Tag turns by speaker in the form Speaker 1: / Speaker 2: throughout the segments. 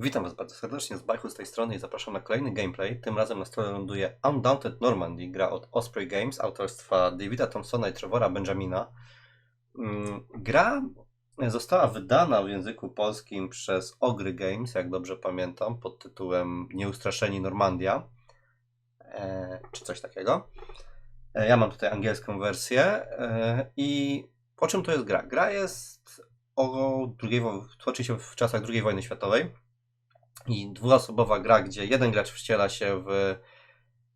Speaker 1: Witam Was bardzo serdecznie z Bajchu z tej strony i zapraszam na kolejny gameplay. Tym razem na stole ląduje Undaunted Normandy, gra od Osprey Games, autorstwa Davida Thompsona i Trevora Benjamina. Mm, Gra została wydana w języku polskim przez Ogry Games, jak dobrze pamiętam, pod tytułem Nieustraszeni Normandia, e, czy coś takiego. E, Ja mam tutaj angielską wersję e, i o czym to jest gra? Gra jest o drugiej, toczy się w czasach II wojny światowej i dwuosobowa gra, gdzie jeden gracz wciela się w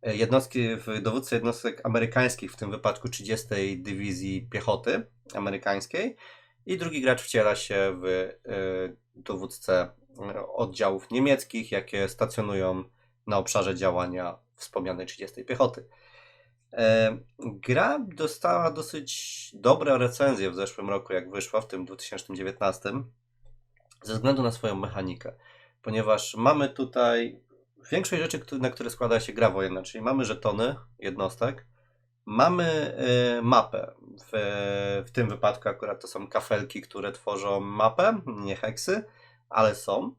Speaker 1: e, jednostki, w dowódcę jednostek amerykańskich, w tym wypadku 30. Dywizji Piechoty amerykańskiej i drugi gracz wciela się w e, dowódcę e, oddziałów niemieckich, jakie stacjonują na obszarze działania wspomnianej 30. Piechoty. Gra dostała dosyć dobre recenzje w zeszłym roku, jak wyszła, w tym 2019, ze względu na swoją mechanikę, ponieważ mamy tutaj większość rzeczy, na które składa się gra wojenna, czyli mamy żetony jednostek, mamy e, mapę. W, w tym wypadku akurat to są kafelki, które tworzą mapę, nie heksy, ale są.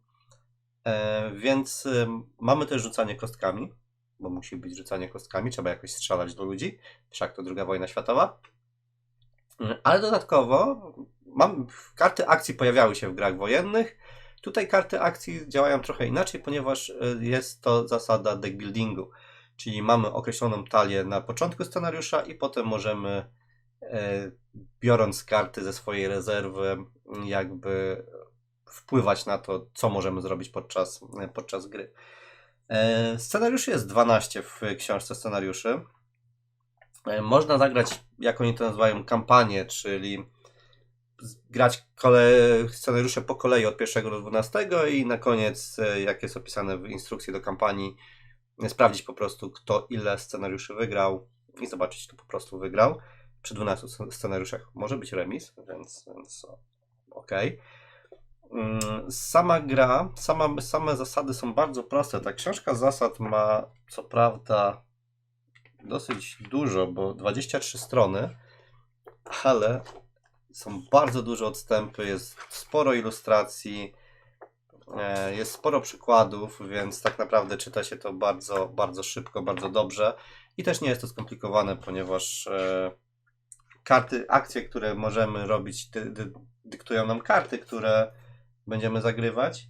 Speaker 1: E, Więc e, mamy też rzucanie kostkami, bo musi być rzucanie kostkami, trzeba jakoś strzelać do ludzi, wszak to druga wojna światowa. Ale dodatkowo mam, karty akcji pojawiały się w grach wojennych. Tutaj karty akcji działają trochę inaczej, ponieważ e, jest to zasada deck buildingu, czyli mamy określoną talię na początku scenariusza i potem możemy, e, biorąc karty ze swojej rezerwy, jakby wpływać na to, co możemy zrobić podczas, podczas gry. E, Scenariuszy jest 12 w książce scenariuszy. E, Można zagrać, jak oni to nazywają, kampanię, czyli grać kole... scenariusze po kolei od pierwszego do 12 i na koniec, e, jak jest opisane w instrukcji do kampanii, sprawdzić po prostu, kto ile scenariuszy wygrał i zobaczyć, kto po prostu wygrał. Przy 12 sc- scenariuszach może być remis, więc, więc okej. Mm, Sama gra, sama, same zasady są bardzo proste. Ta książka zasad ma co prawda dosyć dużo, bo 23 strony, ale są bardzo duże odstępy, jest sporo ilustracji, e, jest sporo przykładów, więc tak naprawdę czyta się to bardzo, bardzo szybko, bardzo dobrze. I też nie jest to skomplikowane, ponieważ e, karty, akcje, które możemy robić, dy, dy, dyktują nam karty, które będziemy zagrywać.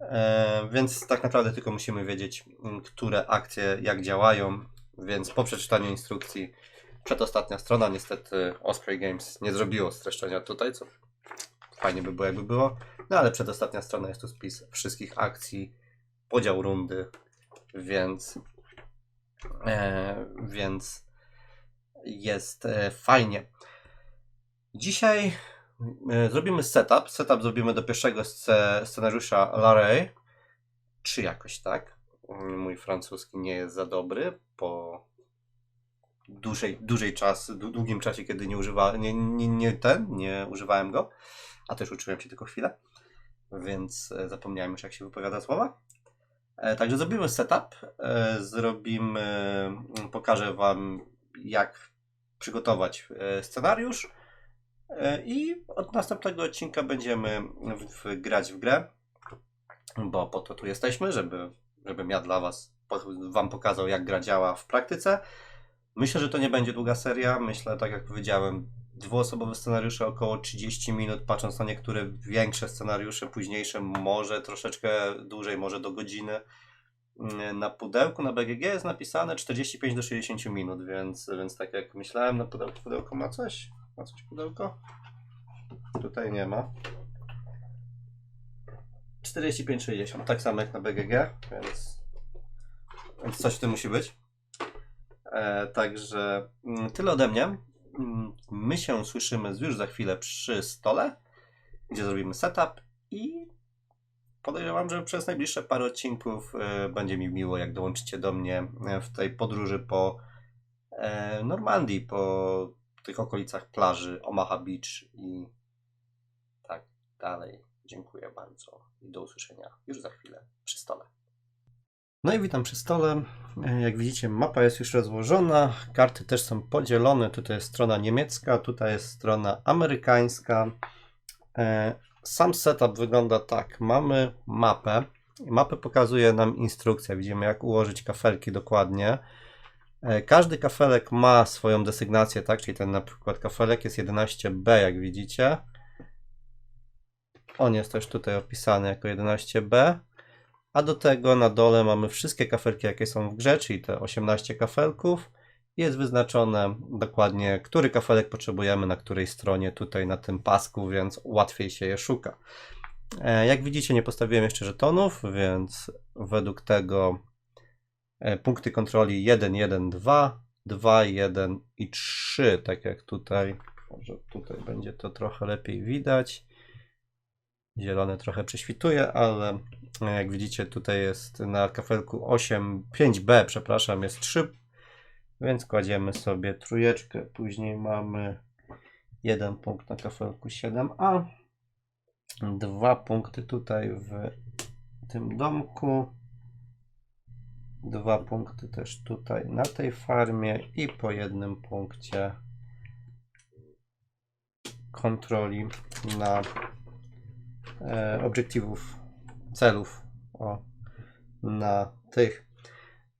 Speaker 1: E, więc tak naprawdę tylko musimy wiedzieć, które akcje jak działają. Więc po przeczytaniu instrukcji, przedostatnia strona, niestety Osprey Games nie zrobiło streszczenia tutaj, co fajnie by było, jakby było. No ale przedostatnia strona jest tu spis wszystkich akcji, podział rundy, więc, e, więc jest e, fajnie. Dzisiaj e, zrobimy setup. Setup zrobimy do pierwszego sce- scenariusza Larry. Czy jakoś tak. Mój francuski nie jest za dobry po dłużej, dłużej czas, dłu- długim czasie, kiedy nie używałem, nie, nie, nie ten, nie używałem go, a też uczyłem się tylko chwilę, więc e, zapomniałem już jak się wypowiada słowa. E, Także zrobimy setup, e, zrobimy, pokażę Wam jak przygotować scenariusz i od następnego odcinka będziemy w, grać w grę, bo po to tu jesteśmy, żeby, żebym ja dla Was Wam pokazał jak gra działa w praktyce. Myślę, że to nie będzie długa seria. Myślę, tak jak powiedziałem, dwuosobowe scenariusze około 30 minut, patrząc na niektóre większe scenariusze, późniejsze może troszeczkę dłużej, może do godziny. Mm, Na pudełku, na BGG jest napisane 45 do 60 minut, więc, więc tak jak myślałem, na pudełku, pudełko ma coś? Ma coś pudełko? Tutaj nie ma. 45-60, tak samo jak na BGG, więc, więc coś w tym musi być. E, także mm, tyle ode mnie. Mm, My się słyszymy już za chwilę przy stole, gdzie zrobimy setup i podejrzewam, że przez najbliższe parę odcinków e, będzie mi miło, jak dołączycie do mnie e, w tej podróży po Normandii, po tych okolicach plaży Omaha Beach i tak dalej. Dziękuję bardzo i do usłyszenia już za chwilę przy stole. No i witam przy stole. E, Jak widzicie, mapa jest już rozłożona, karty też są podzielone. Tutaj jest strona niemiecka, tutaj jest strona amerykańska. E, Sam setup wygląda tak. Mamy mapę, Mapy pokazuje nam instrukcja. Widzimy, jak ułożyć kafelki dokładnie. E, Każdy kafelek ma swoją desygnację, tak? Czyli ten na przykład kafelek jest 11B, jak widzicie. On jest też tutaj opisany jako 11B. A do tego na dole mamy wszystkie kafelki, jakie są w grze, czyli te 18 kafelków. Jest wyznaczone dokładnie, który kafelek potrzebujemy na której stronie tutaj na tym pasku, więc łatwiej się je szuka. E, Jak widzicie, nie postawiłem jeszcze żetonów, więc według tego e, punkty kontroli 1, 1, 2, 2, 1 i 3, tak jak tutaj. Może tutaj będzie to trochę lepiej widać. Zielone trochę prześwituje, ale e, jak widzicie, tutaj jest na kafelku 8, 5B, przepraszam, jest 3, więc kładziemy sobie trójeczkę. Później mamy jeden punkt na kafelku 7A, dwa punkty tutaj w tym domku, dwa punkty też tutaj na tej farmie i po jednym punkcie kontroli na e, obiektywów, celów o, na tych.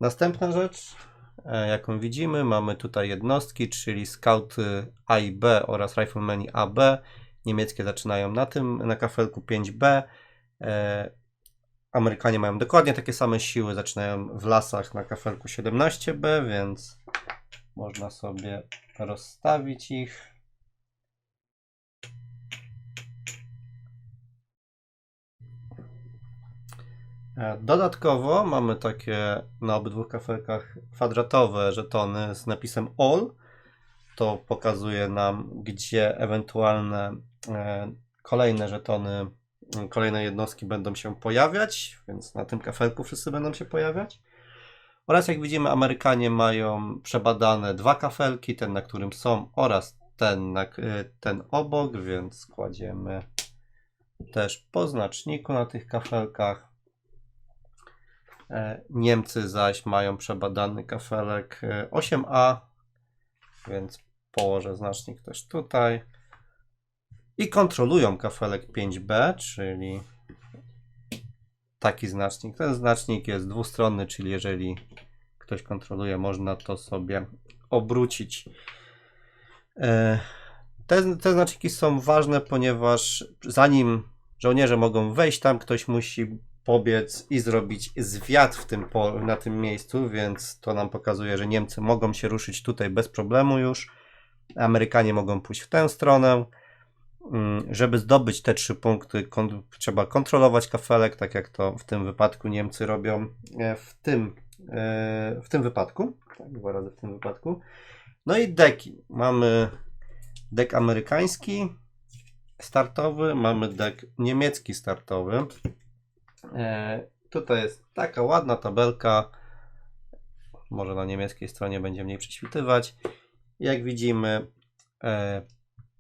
Speaker 1: Następna rzecz, e, jaką widzimy, mamy tutaj jednostki, czyli skauty A i B oraz riflemeni AB. Niemieckie zaczynają na tym, na kafelku 5B. E, Amerykanie mają dokładnie takie same siły, zaczynają w lasach na kafelku 17B, więc można sobie rozstawić ich. Dodatkowo mamy takie na obydwu kafelkach kwadratowe żetony z napisem All. To pokazuje nam, gdzie ewentualne e, kolejne żetony, kolejne jednostki będą się pojawiać, więc na tym kafelku wszyscy będą się pojawiać. Oraz jak widzimy, Amerykanie mają przebadane dwa kafelki, ten na którym są oraz ten, na, e, ten obok, więc kładziemy też po znaczniku na tych kafelkach. E, Niemcy zaś mają przebadany kafelek e, 8A, więc położę znacznik też tutaj. I kontrolują kafelek 5B, czyli taki znacznik. Ten znacznik jest dwustronny, czyli jeżeli ktoś kontroluje, można to sobie obrócić. E, Te, te znaczniki są ważne, ponieważ zanim żołnierze mogą wejść tam, ktoś musi pobiec i zrobić zwiat w tym na tym miejscu, więc to nam pokazuje, że Niemcy mogą się ruszyć tutaj bez problemu już. Amerykanie mogą pójść w tę stronę. Mm, Żeby zdobyć te trzy punkty, trzeba kontrolować kafelek, tak jak to w tym wypadku Niemcy robią e, w tym, e, w tym wypadku. Tak, dwa razy w tym wypadku. No i deki. Mamy dek amerykański startowy, mamy dek niemiecki startowy. E, tutaj jest taka ładna tabelka. Może na niemieckiej stronie będzie mniej prześwitywać. Jak widzimy, e,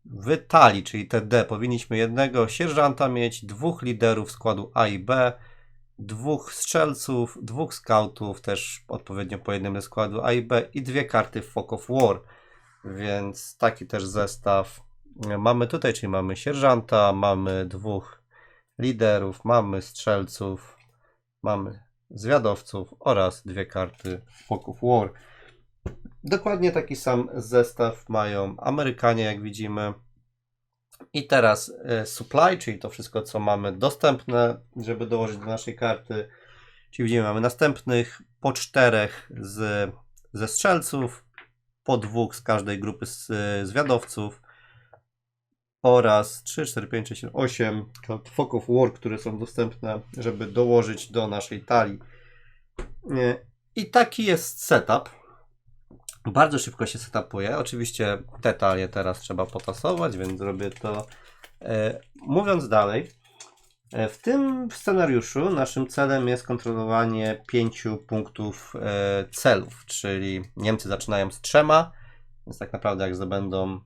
Speaker 1: w talii, czyli TD, powinniśmy jednego sierżanta mieć, dwóch liderów składu A i B, dwóch strzelców, dwóch scoutów, też odpowiednio po jednym ze składu A i B i dwie karty Fog of War. Więc taki też zestaw mamy tutaj, czyli mamy sierżanta, mamy dwóch liderów, mamy strzelców, mamy zwiadowców oraz dwie karty Fog of War. Dokładnie taki sam zestaw mają Amerykanie, jak widzimy. I teraz e, supply, czyli to wszystko, co mamy dostępne, żeby dołożyć do naszej karty. Czyli widzimy, mamy następnych po czterech z, ze strzelców, po dwóch z każdej grupy z, e, zwiadowców oraz 3, 4, 5, 6, 7, 8 kart Fog of War, które są dostępne, żeby dołożyć do naszej talii. I taki jest setup. Bardzo szybko się setupuje. Oczywiście te talie teraz trzeba potasować, więc zrobię to. E, mówiąc dalej, e, w tym scenariuszu naszym celem jest kontrolowanie pięciu punktów e, celów, czyli Niemcy zaczynają z trzema, więc tak naprawdę jak zdobędą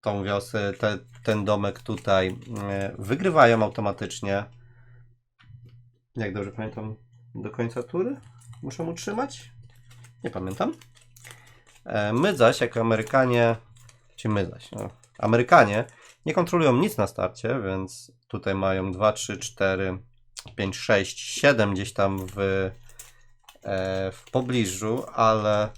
Speaker 1: tą wiosę, te, ten domek tutaj, e, wygrywają automatycznie. Jak dobrze pamiętam, do końca tury muszę utrzymać? Nie pamiętam. E, My zaś, jako Amerykanie, czy my zaś, no, Amerykanie nie kontrolują nic na starcie, więc tutaj mają 2, 3, 4, 5, 6, 7 gdzieś tam w, e, w pobliżu, ale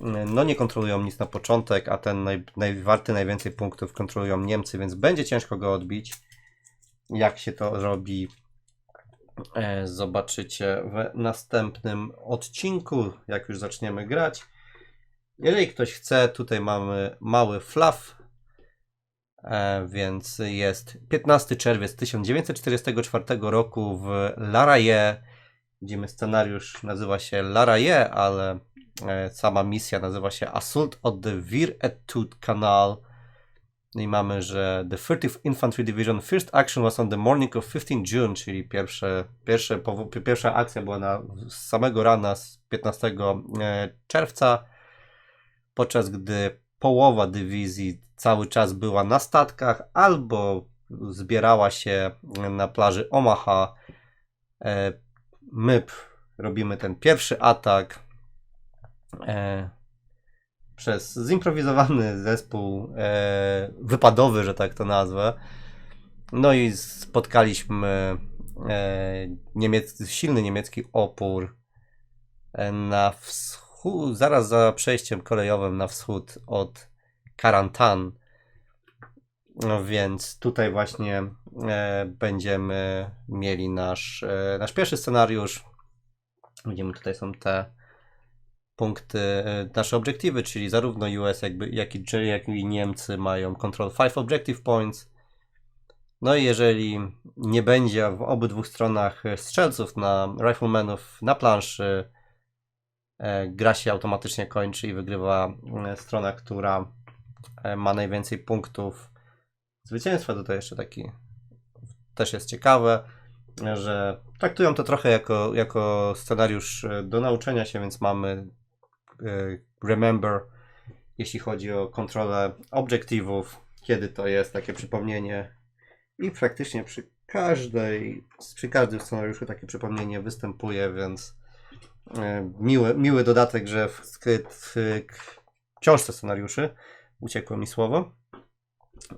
Speaker 1: no nie kontrolują nic na początek, a ten naj, najwarty najwięcej punktów kontrolują Niemcy, więc będzie ciężko go odbić. Jak się to robi, e, zobaczycie w następnym odcinku, jak już zaczniemy grać. Jeżeli ktoś chce, tutaj mamy mały fluff, e, więc jest 15 czerwiec 1944 roku w Laraje. Widzimy scenariusz, nazywa się Laraje, ale sama misja nazywa się Assault on the Vir et Canal. No I mamy, że The 30th Infantry Division first action was on the morning of 15 June, czyli pierwsze, pierwsze, pierwsza akcja była na, z samego rana z 15 e, czerwca podczas gdy połowa dywizji cały czas była na statkach albo zbierała się na plaży Omaha. E, My robimy ten pierwszy atak e, przez zimprowizowany zespół e, wypadowy, że tak to nazwę. No i spotkaliśmy e, niemiecki, silny niemiecki opór e, na wschód, zaraz za przejściem kolejowym na wschód od Karantan. No więc tutaj właśnie e, będziemy mieli nasz, e, nasz pierwszy scenariusz. Widzimy, tutaj są te punkty, e, nasze obiektywy, czyli zarówno US, jakby, jak, i, jak i Niemcy mają Control 5 Objective Points. No i jeżeli nie będzie w obydwu stronach strzelców na riflemanów na planszy, e, gra się automatycznie kończy i wygrywa e, strona, która e, ma najwięcej punktów zwycięstwa. Tutaj jeszcze taki też jest ciekawe, że traktują to trochę jako, jako scenariusz e, do nauczenia się, więc mamy e, remember, jeśli chodzi o kontrolę obiektywów, kiedy to jest takie przypomnienie i praktycznie przy każdej, przy każdym scenariuszu takie przypomnienie występuje, więc e, miły, miły dodatek, że w, w k- książce scenariuszy, uciekło mi słowo,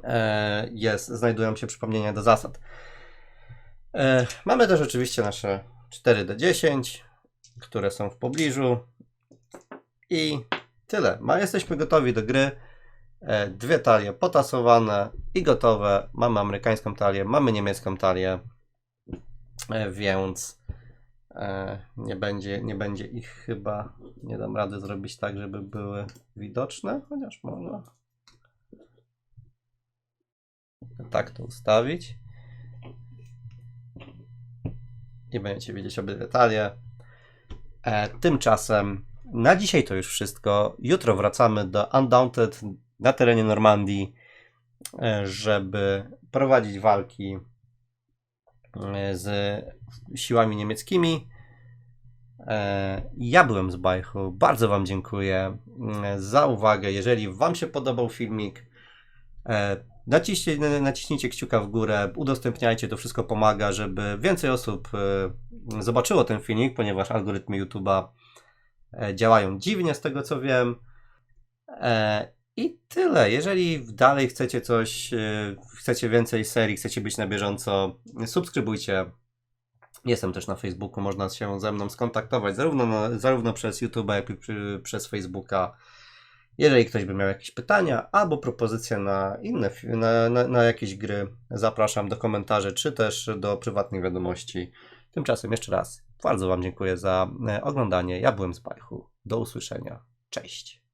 Speaker 1: e, jest, znajdują się przypomnienia do zasad. E, Mamy też oczywiście nasze 4D10, które są w pobliżu i tyle. Ma, jesteśmy gotowi do gry. E, Dwie talie potasowane i gotowe. Mamy amerykańską talię, mamy niemiecką talię, e, więc e, nie będzie, nie będzie ich chyba, nie dam rady zrobić tak, żeby były widoczne, chociaż może. Tak to ustawić. I będziecie widzieć obydwie talie. Tymczasem na dzisiaj to już wszystko. Jutro wracamy do Undaunted na terenie Normandii, e, żeby prowadzić walki e, z siłami niemieckimi. E, Ja byłem z Bajchu. Bardzo Wam dziękuję za uwagę. Jeżeli Wam się podobał filmik, naciśnijcie, naciśnijcie kciuka w górę, udostępniajcie, to wszystko pomaga, żeby więcej osób zobaczyło ten filmik, ponieważ algorytmy YouTube'a działają dziwnie z tego co wiem. E, I tyle. Jeżeli dalej chcecie coś, e, chcecie więcej serii, chcecie być na bieżąco, subskrybujcie. Jestem też na Facebooku, można się ze mną skontaktować zarówno, zarówno przez YouTube, jak i przy, przez Facebooka. Jeżeli ktoś by miał jakieś pytania albo propozycje na inne, na, na, na jakieś gry, zapraszam do komentarzy czy też do prywatnych wiadomości. Tymczasem jeszcze raz bardzo Wam dziękuję za e, oglądanie. Ja byłem z Bajchu. Do usłyszenia. Cześć.